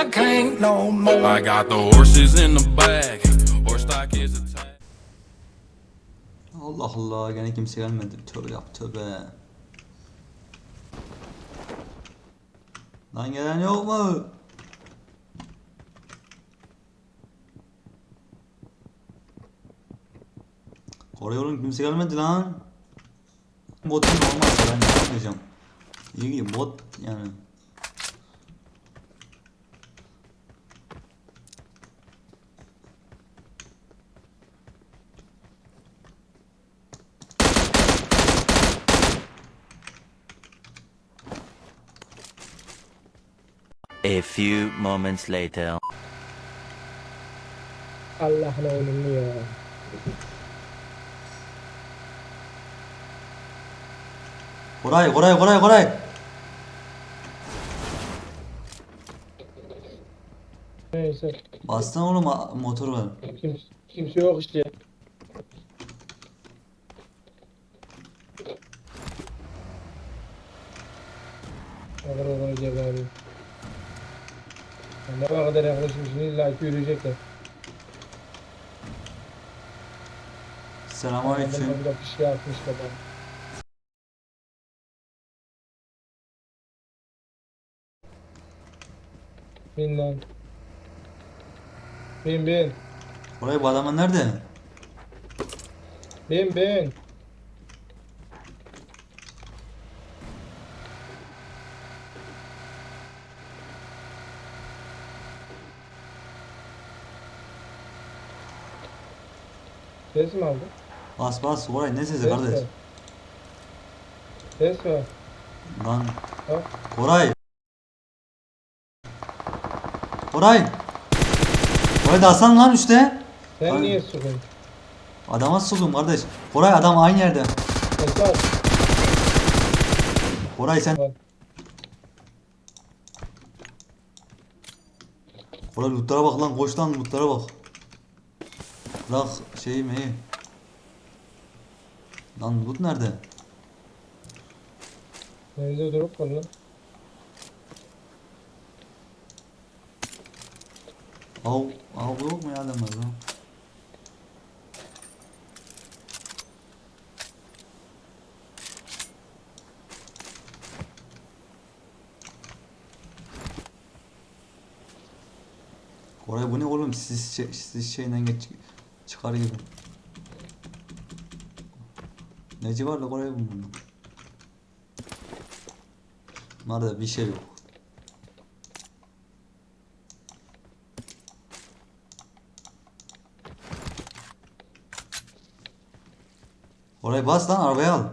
I can't no more. I got the horses in the back. Horse stock is attached. Allah Allah gene kimse gelmedi. Tövbe yap tövbe. Lan gelen yok mu? Oraya oğlum kimse gelmedi lan. Botun olmazsa ben ne yapacağım? İyi bot yani. A few moments later. Allah'ın oğlunu ya. Koray Koray Koray Koray. Neyse. Bastın oğlum a- motoru var. Kim, kimse yok işte. Olur olacak abi. Ne kadar yaklaşmışsın illa ki yürüyecekler. Selamünaleyküm. Bir şey atmış baba. Bin lan. Bin bin. Koray bu adamın nerede? Bin bin. Ses mi aldı? Bas bas Koray ne sesi Ses kardeş? ver. Ses ver. Lan Bak. Koray. Koray. Koray da Hasan lan üstte. Sen Abi. niye sıkıyorsun? Adama sıkıyorum kardeş. Koray adam aynı yerde. Esat. Koray sen. Bak. Koray lootlara bak lan koş lan lootlara bak. Bırak şeyi mi? Lan loot nerede? Nerede durup var lan? Av, av yok mu ya adamlar lan? Koray bu ne oğlum siz, şey, siz şeyden geç çıkar gibi. Neci var da Koray bunun? Bunlarda bir şey yok. Oraya bas lan arabaya al.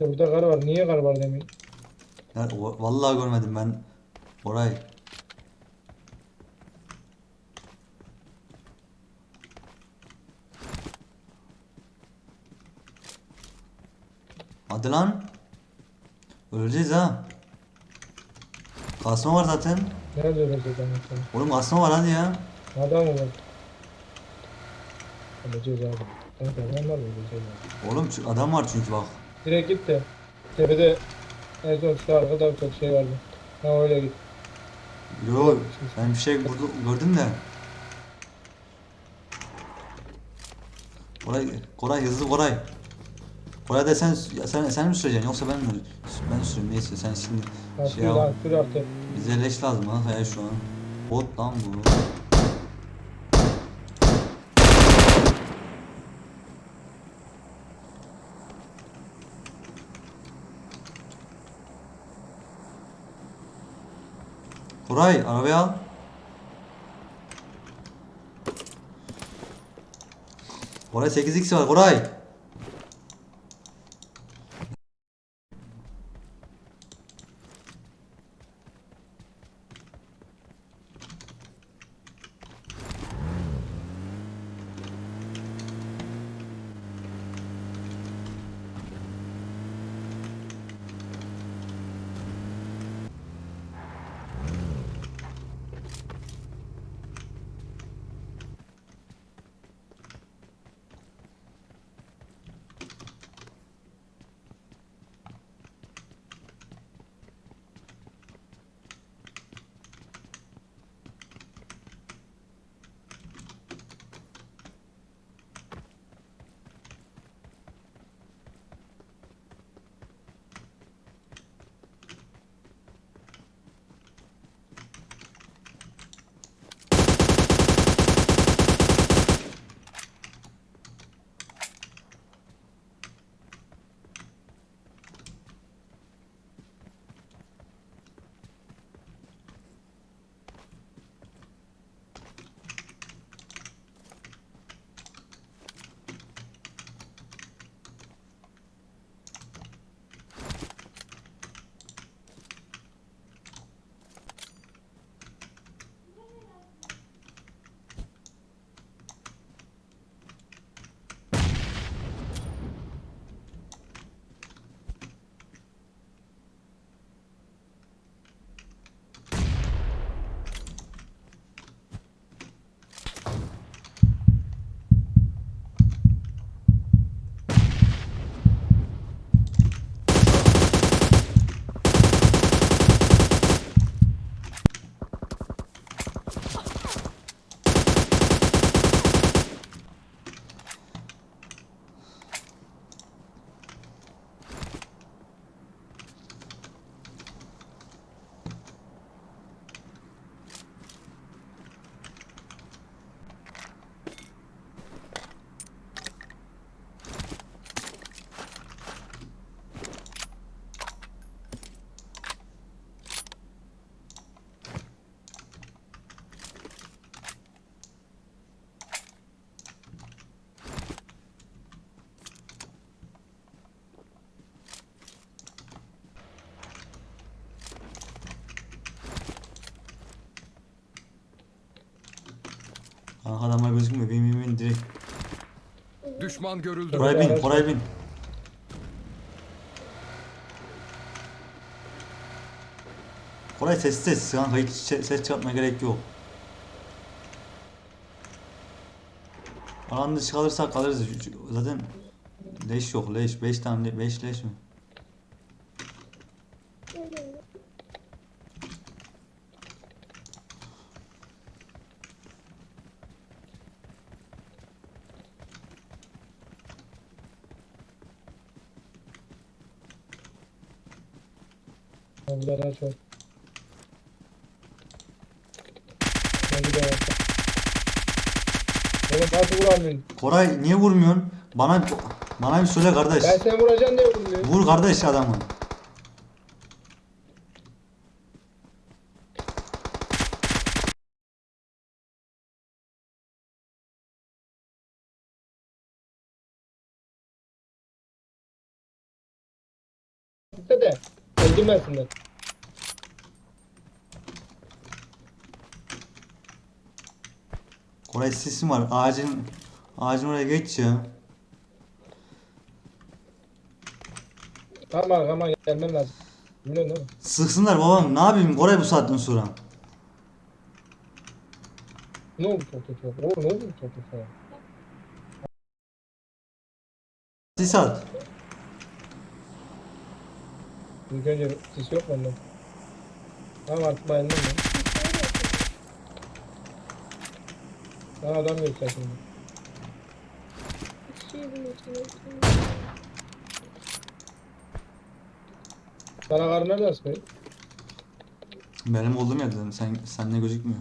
Burada kar var. Niye kar var demin? Ya, o- vallahi görmedim ben. Oray. Hadi lan. Öleceğiz ha. Kasma var zaten. Nerede ölecek lan sen? Oğlum kasma var hadi ya. Adam mı var? Öleceğiz abi. Kanka adam var mı öleceğiz abi? Oğlum şu adam var çünkü bak. Direkt git de. Tepede en son şu arkada çok şey vardı. Ha öyle git. Yo ben bir şey vurdu, gördüm de. Koray, Koray hızlı Koray. Koray da sen sen sen mi süreceksin yoksa ben mi ben süreyim neyse sen şimdi Ha şey sür lan yap. sür artık. Bize leş lazım ha hayal şu an. Bot lan bu. Koray arabayı al. Koray 8x var Koray. Kanka adamlar gözükmüyor. Bin bin bin direkt. Düşman görüldü. Koray bin, Koray bin. Koray sessiz sessiz kanka hiç se- ses çıkartmaya gerek yok. Alan dışı kalırsak kalırız. Zaten leş yok leş. 5 tane 5 leş mi? Araç var. Ben bir daha yapayım. Oğlum nasıl vuramıyorsun? Koray niye vurmuyorsun? Bana bana bir söyle kardeş. Ben seni vuracağım diye vurmuyorum. Vur kardeş adamı. De öldürmesinler. Koray sesim var. Ağacın ağacın oraya geç ya. Tamam ama gelmem lazım. Biliyorsun değil mi? Sıksınlar babam. Ne yapayım Koray bu saatten sonra? Ne oldu kötü? Oğlum ne oldu kötü? Sis at. İlk önce sis yok bende. Tamam artık bayıldım ben. Bana adam göster şimdi. Sana karı nerede asmayı? Benim olduğum yerde dedim. Sen sende gözükmüyor.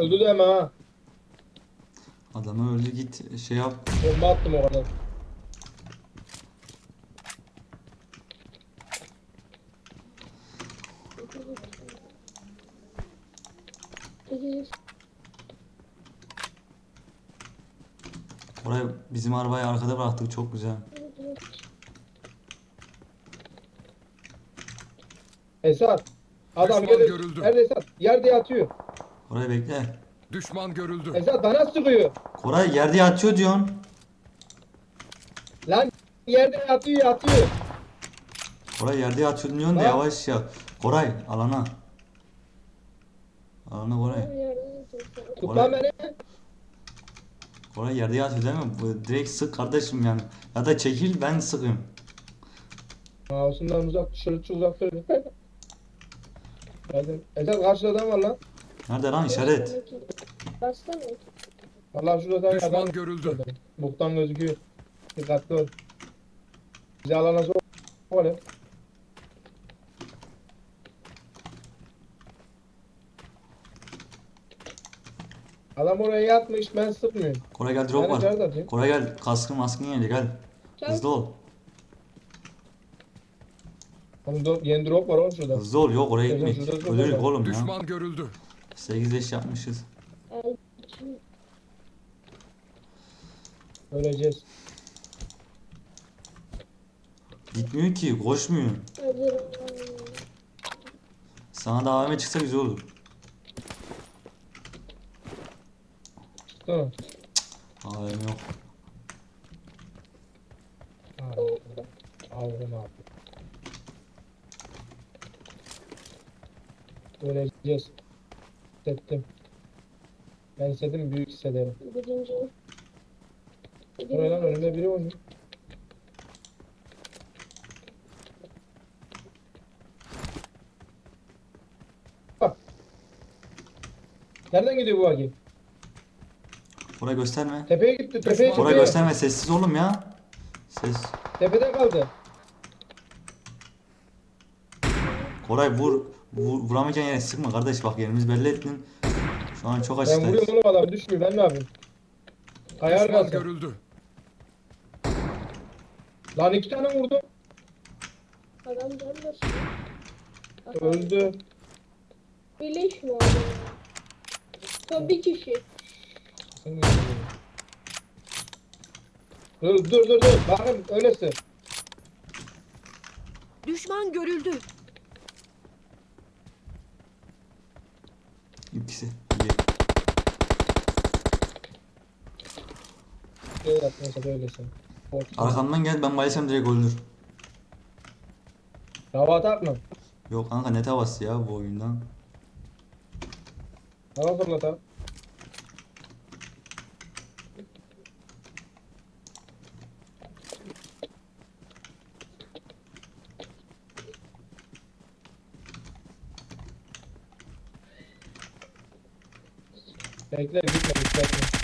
Öldü deme ha. Adamı öldü git şey yap. Bomba attım o kadar. Koray bizim arabayı arkada bıraktık çok güzel. Esat. Adam Düşman görüldü. Nerede Esat? Yerde yatıyor. Koray bekle. Düşman görüldü. Esat bana sıkıyor. Koray yerde yatıyor diyorsun. Lan yerde yatıyor yatıyor. Koray yerde yatıyor diyorsun da Ha? yavaş ya. Koray alana. Alana Koray. Tut lan beni. Koray yerde yatıyor değil mi? Bu direkt sık kardeşim yani. Ya da çekil ben sıkayım. Mouse'undan uzak şırıtçı uzak dur. Geldim. Esat karşıda adam var lan. Nerede lan işaret? Bassana. Vallahi şurada adam Düşman adam. görüldü. Buktan gözüküyor. Dikkatli ol. Bizi alana sok. Öyle. Adam oraya yatmış ben sıkmıyorum. Koray gel drop Ben var. içeride atayım. Koray gel kaskın maskın yedi gel. Hızlı ol. Oğlum do- yeni drop var oğlum şurada. Hızlı ol yok oraya Hocam gitmek. şurada drop Ölürük var. oğlum ya. Düşman görüldü. 8 leş yapmışız. Öleceğiz. Gitmiyor ki koşmuyor. Sana da AVM çıksa güzel olur. Çıktı? AVM yok. Aldım abi. Öleceğiz. Hissettim. Ben hissettim büyük hissederim. Birinci. Buraya lan önümde biri oynuyor. Bak. Nereden gidiyor bu agi? Koray gösterme. Tepeye gitti, tepeye Koray tepeye. gösterme sessiz oğlum ya. Ses. Tepede kaldı. Koray vur. vur vuramayacağın yere sıkma kardeş bak yerimiz belli ettin. Şu an çok Ben açıktayız. vuruyorum oğlum adam düşmüyor ben ne yapayım? Kayar Düşman kalsın. görüldü. Lan iki tane vurdum. Adam gelmesin. Öldü. Birleş mi oldu? Son bir kişi. Öldü. Dur dur dur dur. Bakın öylesin. Düşman görüldü. İkisi. Şey yapmıyorsa böylesin. Orta. Arkamdan gel ben bayılsam direkt öldür. Hava atak mı? Yok kanka ne tavası ya bu oyundan. Hava fırlat abi. Bekle gitme. Hayır.